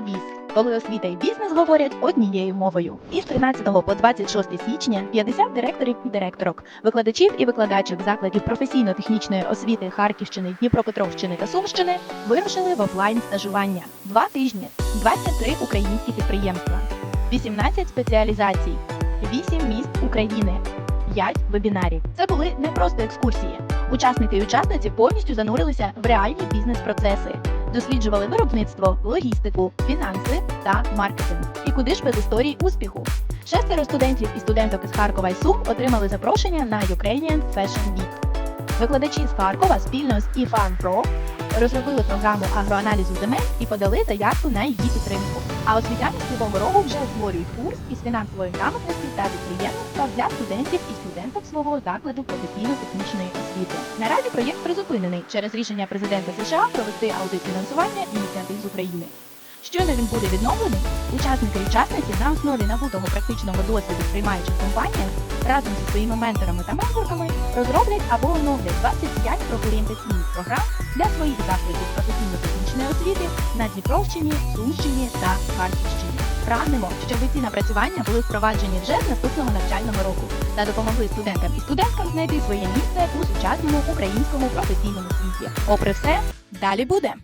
Радобіз, коли освіта і бізнес говорять однією мовою. Із 13 по 26 січня 50 директорів і директорок, викладачів і викладачок закладів професійно-технічної освіти Харківщини, Дніпропетровщини та Сумщини вирушили в офлайн стажування. Два тижні, 23 українські підприємства, 18 спеціалізацій, 8 міст України, 5 вебінарів. Це були не просто екскурсії. Учасники і учасниці повністю занурилися в реальні бізнес-процеси, досліджували виробництво, логістику, фінанси та маркетинг. І куди ж без історій успіху? Шестеро студентів і студенток із Харкова і Сум отримали запрошення на Ukrainian Fashion Week. Викладачі з Харкова спільно з IFAN Pro розробили програму агроаналізу земель і подали заявку на її підтримку. А освітяни з Кривого Рогу вже створюють курс із фінансової грамотності та підприємництва для студентів і студенток свого закладу професійно-технічної освіти. Наразі проєкт призупинений через рішення президента США провести аудит фінансування ініціатив з України. Щойно він буде відновлений, учасники і учасниці на основі набутого практичного досвіду приймаючих компаніях разом зі своїми менторами та менторками розроблять або оновлять 25 профорієнтаційних програм для своїх закладів освіти на Дніпровщині, Сумщині та Харківщині. Прагнемо, щоб ці напрацювання були впроваджені вже з наступного навчального року та допомогли студентам і студенткам знайти своє місце у сучасному українському професійному світі. Попри все, далі буде.